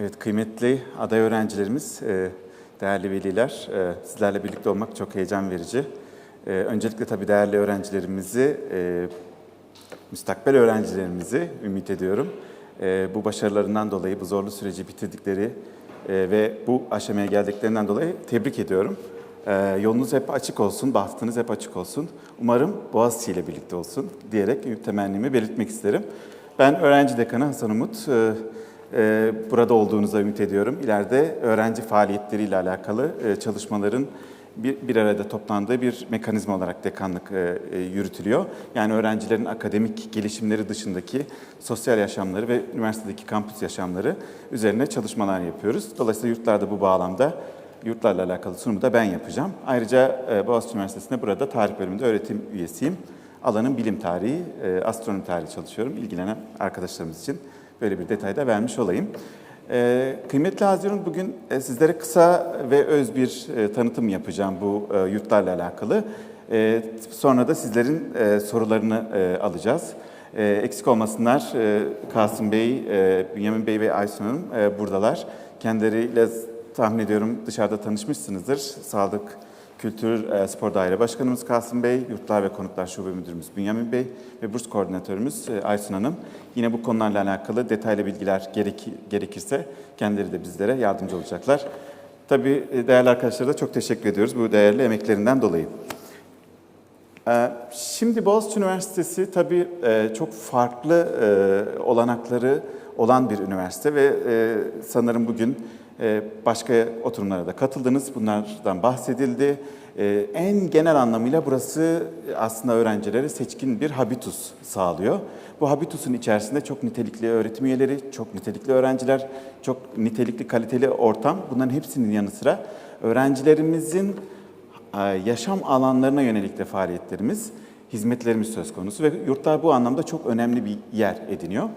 Evet, kıymetli aday öğrencilerimiz, e, değerli veliler, e, sizlerle birlikte olmak çok heyecan verici. E, Öncelikle tabii değerli öğrencilerimizi, müstakbel öğrencilerimizi ümit ediyorum. Bu başarılarından dolayı, bu zorlu süreci bitirdikleri ve bu aşamaya geldiklerinden dolayı tebrik ediyorum. Yolunuz hep açık olsun, bahtınız hep açık olsun. Umarım Boğaziçi ile birlikte olsun diyerek temennimi belirtmek isterim. Ben öğrenci dekanı Hasan Umut. E, Burada olduğunuza ümit ediyorum. İleride öğrenci faaliyetleriyle alakalı e, çalışmaların bir, bir arada toplandığı bir mekanizma olarak dekanlık e, yürütülüyor. Yani öğrencilerin akademik gelişimleri dışındaki sosyal yaşamları ve üniversitedeki kampüs yaşamları üzerine çalışmalar yapıyoruz. Dolayısıyla yurtlarda bu bağlamda yurtlarla alakalı sunumu da ben yapacağım. Ayrıca Boğaziçi Üniversitesi'nde burada tarih bölümünde öğretim üyesiyim. Alanın bilim tarihi, e, astronomi tarihi çalışıyorum. İlgilenen arkadaşlarımız için böyle bir detay da vermiş olayım. Ee, kıymetli Haziran, bugün e, sizlere kısa ve öz bir e, tanıtım yapacağım bu e, yurtlarla alakalı. E, sonra da sizlerin e, sorularını e, alacağız. E, eksik olmasınlar, e, Kasım Bey, e, Bünyamin Bey ve Aysun Hanım e, buradalar. Kendileriyle tahmin ediyorum dışarıda tanışmışsınızdır. Sağlık, Kültür e, Spor Daire Başkanımız Kasım Bey, Yurtlar ve Konutlar Şube Müdürümüz Bünyamin Bey ve Burs Koordinatörümüz e, Aysun Hanım. Yine bu konularla alakalı detaylı bilgiler gerek, gerekirse kendileri de bizlere yardımcı olacaklar. Tabii e, değerli arkadaşlara da çok teşekkür ediyoruz bu değerli emeklerinden dolayı. Şimdi Boğaziçi Üniversitesi tabii çok farklı olanakları olan bir üniversite ve sanırım bugün başka oturumlara da katıldınız. Bunlardan bahsedildi. E, En genel anlamıyla burası aslında öğrencilere seçkin bir habitus sağlıyor. Bu habitusun içerisinde çok nitelikli öğretim üyeleri, çok nitelikli öğrenciler, çok nitelikli kaliteli ortam. Bunların hepsinin yanı sıra öğrencilerimizin e, yaşam alanlarına yönelik de faaliyetlerimiz, hizmetlerimiz söz konusu ve yurtlar bu anlamda çok önemli bir yer ediniyor.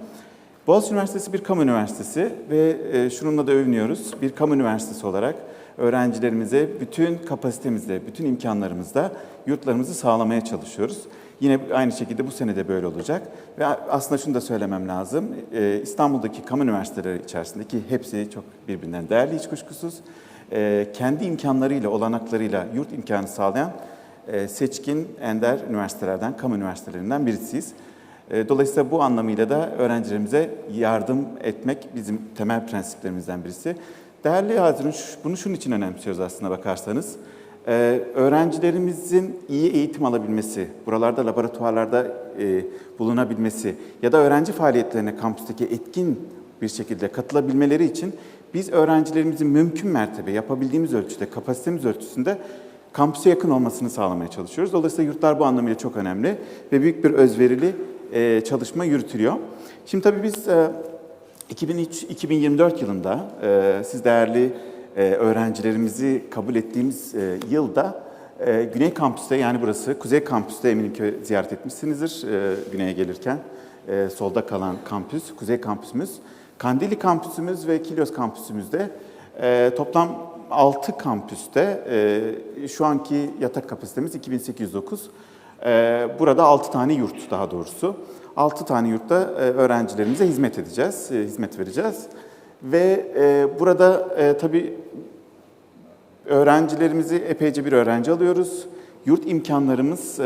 Boğaziçi Üniversitesi bir kamu üniversitesi ve e, şununla da övünüyoruz. Bir kamu üniversitesi olarak öğrencilerimize bütün kapasitemizle, bütün imkanlarımızla yurtlarımızı sağlamaya çalışıyoruz. Yine aynı şekilde bu sene de böyle olacak. Ve aslında şunu da söylemem lazım. E, İstanbul'daki kamu üniversiteleri içerisindeki hepsi çok birbirinden değerli hiç kuşkusuz. E, kendi imkanlarıyla, olanaklarıyla yurt imkanı sağlayan seçkin, ender üniversitelerden, kamu üniversitelerinden birisiyiz. E, Dolayısıyla bu anlamıyla da öğrencilerimize yardım etmek bizim temel prensiplerimizden birisi. Değerli Hazirun, bunu şunun için önemsiyoruz aslında bakarsanız. E, Öğrencilerimizin iyi eğitim alabilmesi, buralarda laboratuvarlarda e, bulunabilmesi ya da öğrenci faaliyetlerine kampüsteki etkin bir şekilde katılabilmeleri için biz öğrencilerimizin mümkün mertebe yapabildiğimiz ölçüde, kapasitemiz ölçüsünde kampüse yakın olmasını sağlamaya çalışıyoruz. Dolayısıyla yurtlar bu anlamıyla çok önemli ve büyük bir özverili e, çalışma yürütülüyor. Şimdi tabii biz e, 2003-2024 yılında e, siz değerli e, öğrencilerimizi kabul ettiğimiz e, yılda e, Güney Kampüs'te yani burası Kuzey Kampüs'te eminim ki ziyaret etmişsinizdir e, Güney'e gelirken. E, solda kalan kampüs, Kuzey Kampüsümüz. Kandili Kampüsümüz ve Kilyos Kampüsümüzde e, toplam 6 kampüste e, şu anki yatak kapasitemiz 2809. E, burada 6 tane yurt daha doğrusu. 6 tane yurtta e, öğrencilerimize hizmet edeceğiz, e, hizmet vereceğiz. Ve e, burada tabii öğrencilerimizi epeyce bir öğrenci alıyoruz. Yurt imkanlarımız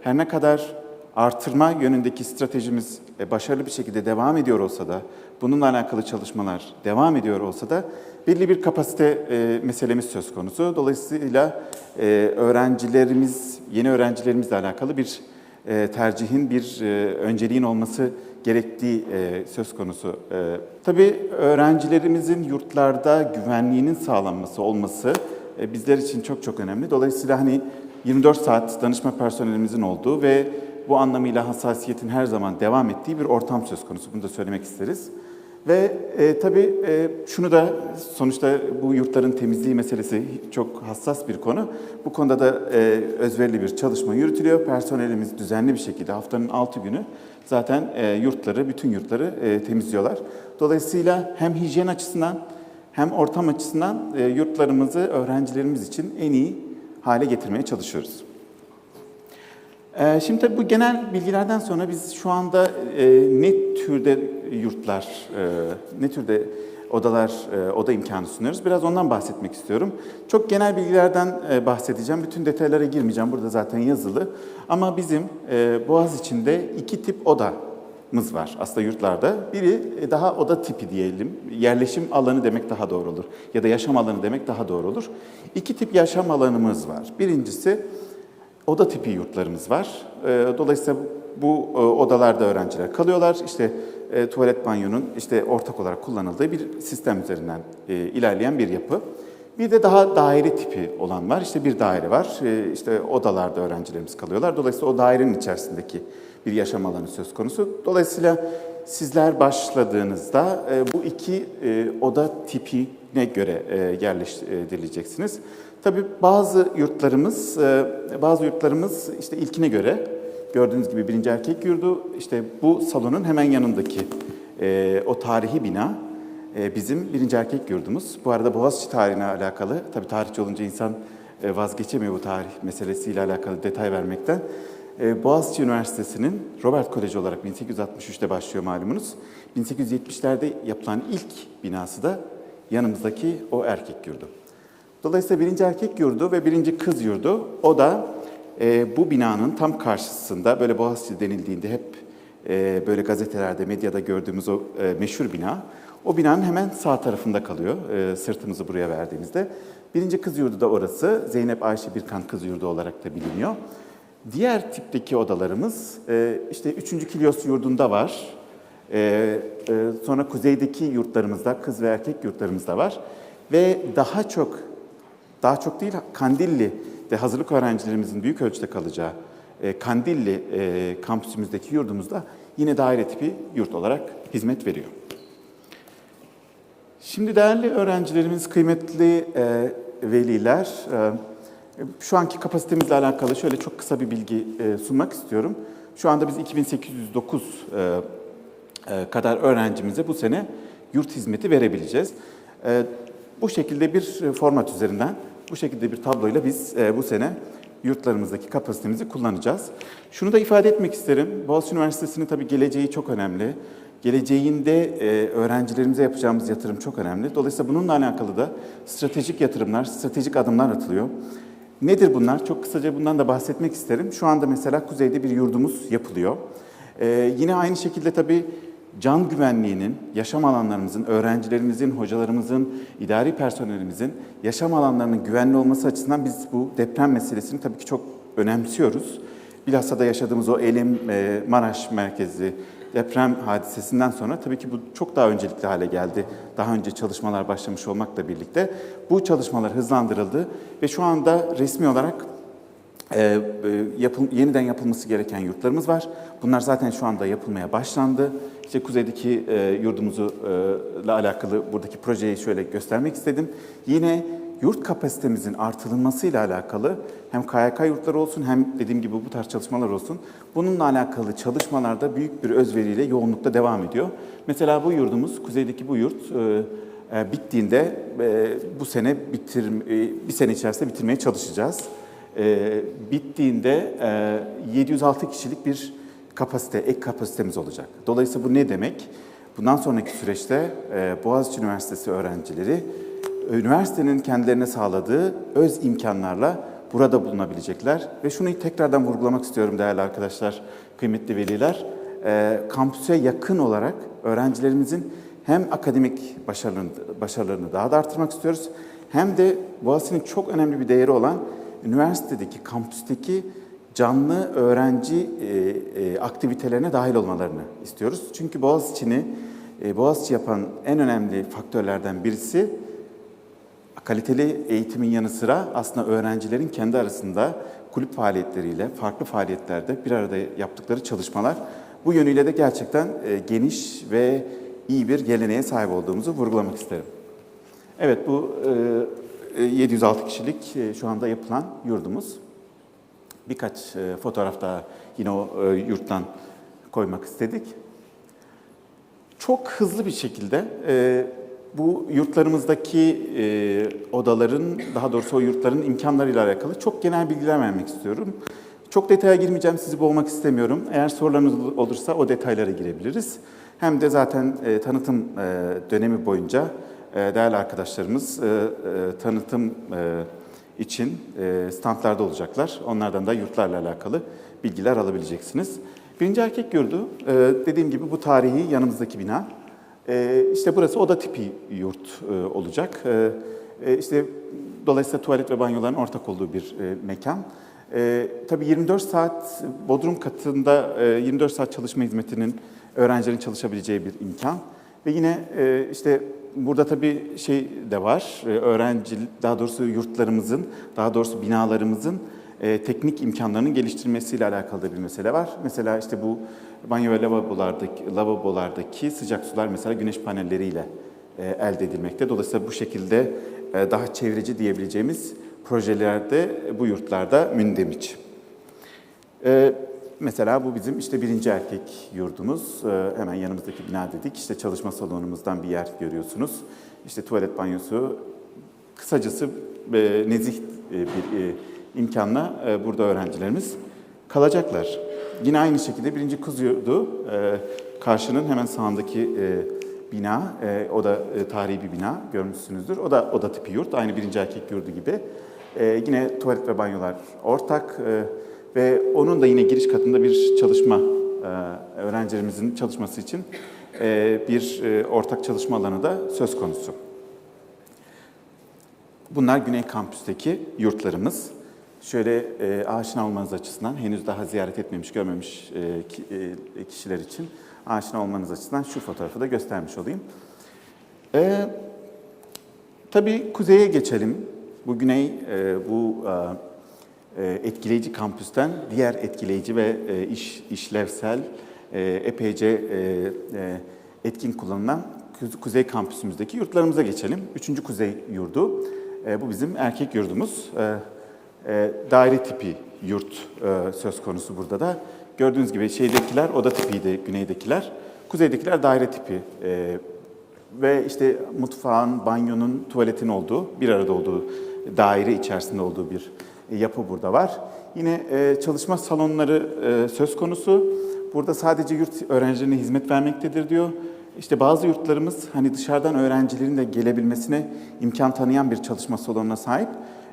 her ne kadar artırma yönündeki stratejimiz başarılı bir şekilde devam ediyor olsa da, bununla alakalı çalışmalar devam ediyor olsa da belli bir kapasite e, meselemiz söz konusu. Dolayısıyla e, öğrencilerimiz, yeni öğrencilerimizle alakalı bir e, tercihin, bir önceliğin olması gerektiği söz konusu. Tabii öğrencilerimizin yurtlarda güvenliğinin sağlanması olması bizler için çok çok önemli. Dolayısıyla hani 24 saat danışma personelimizin olduğu ve bu anlamıyla hassasiyetin her zaman devam ettiği bir ortam söz konusu. Bunu da söylemek isteriz. Ve e, tabii e, şunu da sonuçta bu yurtların temizliği meselesi çok hassas bir konu. Bu konuda da e, özverili bir çalışma yürütülüyor. Personelimiz düzenli bir şekilde haftanın 6 günü zaten e, yurtları, bütün yurtları e, temizliyorlar. Dolayısıyla hem hijyen açısından hem ortam açısından e, yurtlarımızı öğrencilerimiz için en iyi hale getirmeye çalışıyoruz. Ee, Şimdi tabii bu genel bilgilerden sonra biz şu anda e, ne türde yurtlar, e, ne türde odalar, e, oda imkanı sunuyoruz. Biraz ondan bahsetmek istiyorum. Çok genel bilgilerden bahsedeceğim. Bütün detaylara girmeyeceğim. Burada zaten yazılı. Ama bizim Boğaz içinde iki tip odamız var aslında yurtlarda. Biri daha oda tipi diyelim. Yerleşim alanı demek daha doğru olur. Ya da yaşam alanı demek daha doğru olur. İki tip yaşam alanımız var. Birincisi oda tipi yurtlarımız var. E, Dolayısıyla bu e, odalarda öğrenciler kalıyorlar. İşte e, tuvalet banyonun işte ortak olarak kullanıldığı bir sistem üzerinden e, ilerleyen bir yapı. Bir de daha daire tipi olan var. İşte bir daire var. E, işte odalarda öğrencilerimiz kalıyorlar. Dolayısıyla o dairenin içerisindeki bir yaşam alanı söz konusu. Dolayısıyla sizler başladığınızda bu iki e, oda tipine göre e, yerleştirileceksiniz. Tabii bazı yurtlarımız, e, bazı yurtlarımız işte ilkine göre gördüğünüz gibi birinci erkek yurdu işte bu salonun hemen yanındaki e, o tarihi bina e, bizim birinci erkek yurdumuz. Bu arada Boğaziçi tarihine alakalı, tabii tarihçi olunca insan vazgeçemiyor bu tarih meselesiyle alakalı detay vermekten. Boğaziçi Üniversitesi'nin Robert Koleji olarak 1863'te başlıyor malumunuz. 1870'lerde yapılan ilk binası da yanımızdaki o erkek yurdu. Dolayısıyla birinci erkek yurdu ve birinci kız yurdu o da e, bu binanın tam karşısında böyle Boğaziçi denildiğinde hep e, böyle gazetelerde, medyada gördüğümüz o e, meşhur bina. O binanın hemen sağ tarafında kalıyor e, sırtımızı buraya verdiğimizde. Birinci kız yurdu da orası. Zeynep Ayşe Birkan kız yurdu olarak da biliniyor. Diğer tipteki odalarımız e, işte 3. Kilyos yurdunda var. E, e, sonra kuzeydeki yurtlarımızda, kız ve erkek yurtlarımızda var. Ve daha çok, daha çok değil Kandilli de hazırlık öğrencilerimizin büyük ölçüde kalacağı e, Kandilli e, kampüsümüzdeki yurdumuzda yine daire tipi yurt olarak hizmet veriyor. Şimdi değerli öğrencilerimiz, kıymetli e, veliler, e, şu anki kapasitemizle alakalı şöyle çok kısa bir bilgi e, sunmak istiyorum. Şu anda biz 2809 e, e, kadar öğrencimize bu sene yurt hizmeti verebileceğiz. E, bu şekilde bir e, format üzerinden, bu şekilde bir tabloyla biz e, bu sene yurtlarımızdaki kapasitemizi kullanacağız. Şunu da ifade etmek isterim. Boğaziçi Üniversitesi'nin tabii geleceği çok önemli. Geleceğinde e, öğrencilerimize yapacağımız yatırım çok önemli. Dolayısıyla bununla alakalı da stratejik yatırımlar, stratejik adımlar atılıyor. Nedir bunlar? Çok kısaca bundan da bahsetmek isterim. Şu anda mesela kuzeyde bir yurdumuz yapılıyor. Ee, yine aynı şekilde tabii can güvenliğinin, yaşam alanlarımızın, öğrencilerimizin, hocalarımızın, idari personelimizin yaşam alanlarının güvenli olması açısından biz bu deprem meselesini tabii ki çok önemsiyoruz. Bilhassa da yaşadığımız o Elim, e, Maraş merkezli deprem hadisesinden sonra tabii ki bu çok daha öncelikli hale geldi. Daha önce çalışmalar başlamış olmakla birlikte bu çalışmalar hızlandırıldı ve şu anda resmi olarak e, e, yapıl, yeniden yapılması gereken yurtlarımız var. Bunlar zaten şu anda yapılmaya başlandı. İşte kuzeydeki e, yurdumuzu e, alakalı buradaki projeyi şöyle göstermek istedim. Yine yurt kapasitemizin artırılmasıyla alakalı hem KYK yurtları olsun hem dediğim gibi bu tarz çalışmalar olsun. Bununla alakalı çalışmalarda büyük bir özveriyle yoğunlukta devam ediyor. Mesela bu yurdumuz, kuzeydeki bu yurt e, e, bittiğinde e, bu sene bitir, e, bir sene içerisinde bitirmeye çalışacağız. E, bittiğinde e, 706 kişilik bir kapasite, ek kapasitemiz olacak. Dolayısıyla bu ne demek? Bundan sonraki süreçte e, Boğaziçi Üniversitesi öğrencileri üniversitenin kendilerine sağladığı öz imkanlarla burada bulunabilecekler. Ve şunu tekrardan vurgulamak istiyorum değerli arkadaşlar, kıymetli veliler. E, kampüse yakın olarak öğrencilerimizin hem akademik başarılarını, başarılarını daha da artırmak istiyoruz, hem de Boğaziçi'nin çok önemli bir değeri olan üniversitedeki, kampüsteki canlı öğrenci e, e, aktivitelerine dahil olmalarını istiyoruz. Çünkü Boğaziçi'ni, e, Boğaziçi yapan en önemli faktörlerden birisi kaliteli eğitimin yanı sıra aslında öğrencilerin kendi arasında kulüp faaliyetleriyle, farklı faaliyetlerde bir arada yaptıkları çalışmalar. Bu yönüyle de gerçekten e, geniş ve iyi bir geleneğe sahip olduğumuzu vurgulamak isterim. Evet bu e, 706 kişilik e, şu anda yapılan yurdumuz. Birkaç e, fotoğraf daha yine o e, yurttan koymak istedik. Çok hızlı bir şekilde e, bu yurtlarımızdaki e, odaların, daha doğrusu o yurtların imkanlarıyla alakalı çok genel bilgiler vermek istiyorum. Çok detaya girmeyeceğim, sizi boğmak istemiyorum. Eğer sorularınız olursa o detaylara girebiliriz. hem de zaten e, tanıtım e, dönemi boyunca e, değerli arkadaşlarımız e, e, tanıtım e, için e, standlarda olacaklar. Onlardan da yurtlarla alakalı bilgiler alabileceksiniz. Birinci erkek yurdu, e, dediğim gibi bu tarihi yanımızdaki bina. E, işte burası oda tipi yurt e, olacak. E, e, işte dolayısıyla tuvalet ve banyoların ortak olduğu bir e, mekan. E, tabii 24 saat bodrum katında e, 24 saat çalışma hizmetinin öğrencilerin çalışabileceği bir imkan. Ve yine e, işte burada tabii şey de var, e, öğrenci, daha doğrusu yurtlarımızın, daha doğrusu binalarımızın e, teknik imkanlarının geliştirilmesiyle alakalı da bir mesele var. Mesela işte bu banyo ve lavabolardaki, lavabolardaki sıcak sular mesela güneş panelleriyle e, elde edilmekte. Dolayısıyla bu şekilde e, daha çevreci diyebileceğimiz projelerde bu yurtlarda mündemiş. Ee, mesela bu bizim işte birinci erkek yurdumuz. Ee, hemen yanımızdaki bina dedik. İşte çalışma salonumuzdan bir yer görüyorsunuz. İşte tuvalet banyosu. Kısacası e, nezih e, bir e, imkanla burada öğrencilerimiz kalacaklar. Yine aynı şekilde birinci kız yurdu karşının hemen sağındaki bina. o da tarihi bir bina görmüşsünüzdür. O da oda tipi yurt. Aynı birinci erkek yurdu gibi. Yine tuvalet ve banyolar ortak. E, ve onun da yine giriş katında bir çalışma, e, öğrencilerimizin çalışması için e, bir e, ortak çalışma alanı da söz konusu. Bunlar Güney Kampüs'teki yurtlarımız. Şöyle e, aşina olmanız açısından, henüz daha ziyaret etmemiş, görmemiş e, ki- e, kişiler için aşina olmanız açısından şu fotoğrafı da göstermiş olayım. E, tabii kuzeye geçelim. Bu güney, e, bu e, etkileyici kampüsten diğer etkileyici ve e, iş işlevsel, e, epeyce e, e, etkin kullanılan Kuze- Kuzey kampüsümüzdeki yurtlarımıza geçelim. Üçüncü Kuzey yurdu. E, bu bizim erkek yurdumuz. E, e, daire tipi yurt e, söz konusu burada da. Gördüğünüz gibi şeydekiler oda tipiydi, güneydekiler. Kuzeydekiler daire tipi. E, ve işte mutfağın, banyonun, tuvaletin olduğu, bir arada olduğu, daire içerisinde olduğu bir yapı burada var. Yine e, çalışma salonları e, söz konusu. Burada sadece yurt öğrencilerine hizmet vermektedir diyor. İşte bazı yurtlarımız hani dışarıdan öğrencilerin de gelebilmesine imkan tanıyan bir çalışma salonuna sahip.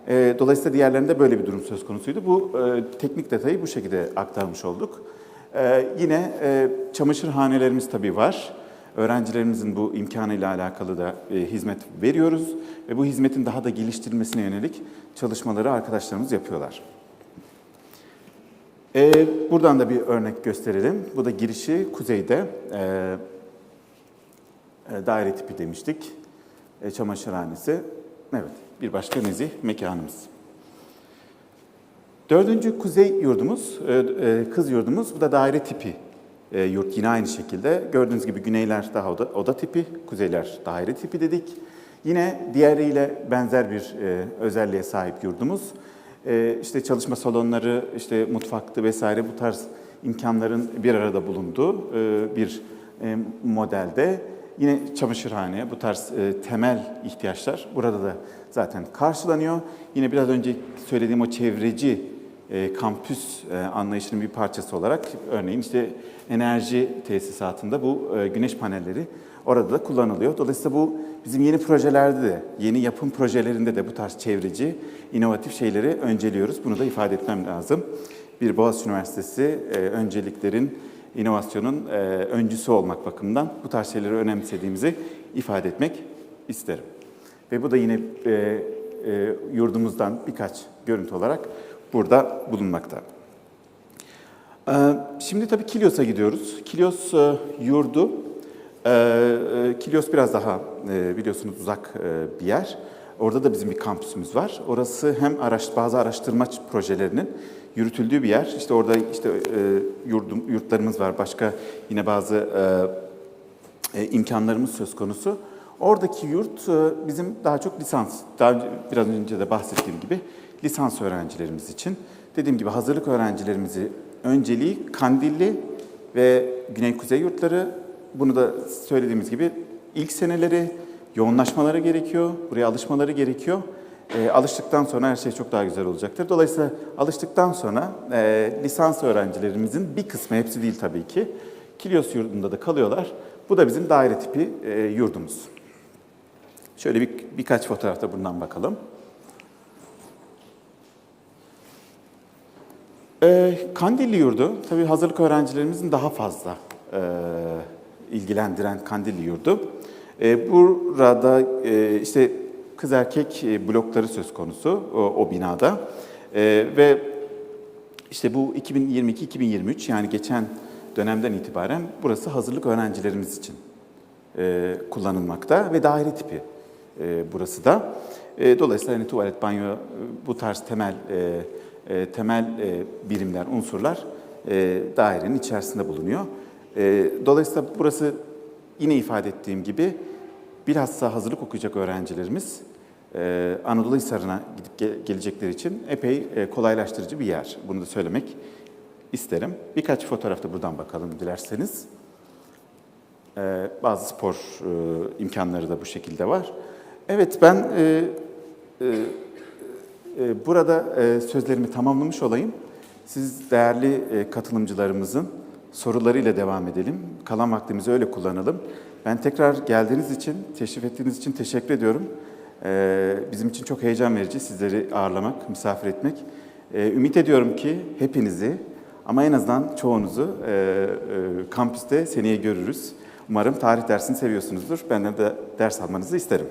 E, dolayısıyla diğerlerinde böyle bir durum söz konusuydu. Bu teknik detayı bu şekilde aktarmış olduk. Yine çamaşırhanelerimiz tabii var. Öğrencilerimizin bu imkanıyla alakalı da e, hizmet veriyoruz ve bu hizmetin daha da geliştirilmesine yönelik çalışmaları arkadaşlarımız yapıyorlar. E, buradan da bir örnek gösterelim. Bu da girişi kuzeyde e, e, daire tipi demiştik. E, çamaşırhanesi. Evet, bir başka nezih mekanımız. Dördüncü kuzey yurdumuz, e, e, kız yurdumuz. Bu da daire tipi e, yurt yine aynı şekilde. Gördüğünüz gibi güneyler daha oda, oda tipi, kuzeyler daire tipi dedik. Yine diğeriyle benzer bir e, özelliğe sahip yurdumuz. E, işte çalışma salonları, işte mutfaktı vesaire bu tarz imkanların bir arada bulunduğu e, bir e, modelde. Yine çamaşırhane, bu tarz e, temel ihtiyaçlar burada da zaten karşılanıyor. Yine biraz önce söylediğim o çevreci e, kampüs e, anlayışının bir parçası olarak örneğin işte enerji tesisatında bu e, güneş panelleri orada da kullanılıyor. Dolayısıyla bu bizim yeni projelerde de, yeni yapım projelerinde de bu tarz çevreci, inovatif şeyleri önceliyoruz. Bunu da ifade etmem lazım. Bir Boğaziçi Üniversitesi önceliklerin, inovasyonun öncüsü olmak bakımından bu tarz şeyleri önemsediğimizi ifade etmek isterim. Ve bu da yine yurdumuzdan birkaç görüntü olarak burada bulunmakta. Ee, Şimdi tabii Kilyos'a gidiyoruz. Kilyos e, yurdu. Ee, e, Kilyos biraz daha e, biliyorsunuz uzak bir yer. Orada da bizim bir kampüsümüz var. Orası hem araş, bazı araştırma projelerinin yürütüldüğü bir yer. İşte orada işte yurdum, yurtlarımız var. Başka yine bazı imkanlarımız söz konusu. Oradaki yurt bizim daha çok lisans, daha biraz önce de bahsettiğim gibi lisans öğrencilerimiz için. Dediğim gibi hazırlık öğrencilerimizi önceliği Kandilli ve Güney Kuzey yurtları. Bunu da söylediğimiz gibi ilk seneleri yoğunlaşmaları gerekiyor, buraya alışmaları gerekiyor. E, alıştıktan sonra her şey çok daha güzel olacaktır. Dolayısıyla alıştıktan sonra e, lisans öğrencilerimizin bir kısmı, hepsi değil tabii ki, Kilyos yurdunda da kalıyorlar. Bu da bizim daire tipi e, yurdumuz. Şöyle bir, birkaç fotoğrafta bundan bakalım. Ee, Kandilli Yurdu, tabii hazırlık öğrencilerimizin daha fazla e, ilgilendiren Kandilli Yurdu. E, burada e, işte kız erkek e, blokları söz konusu o, o binada. E, ve işte bu 2022-2023 yani geçen dönemden itibaren burası hazırlık öğrencilerimiz için e, kullanılmakta ve daire tipi e, burası da. E, dolayısıyla hani tuvalet, banyo e, bu tarz temel e, e, temel e, birimler, unsurlar e, dairenin içerisinde bulunuyor. E, dolayısıyla burası yine ifade ettiğim gibi bilhassa hazırlık okuyacak öğrencilerimiz e, Anadolu Hisarı'na gidip ge- gelecekleri için epey e, kolaylaştırıcı bir yer. Bunu da söylemek isterim. Birkaç fotoğrafta buradan bakalım dilerseniz. Ee, bazı spor e, imkanları da bu şekilde var. Evet ben e, e, e, burada e, sözlerimi tamamlamış olayım. Siz değerli e, katılımcılarımızın sorularıyla devam edelim. Kalan vaktimizi öyle kullanalım. Ben tekrar geldiğiniz için, teşrif ettiğiniz için teşekkür ediyorum. E, bizim için çok heyecan verici sizleri ağırlamak, misafir etmek. E, ümit ediyorum ki hepinizi ama en azından çoğunuzu e, e, kampüste seneye görürüz. Umarım tarih dersini seviyorsunuzdur. Benden de ders almanızı isterim.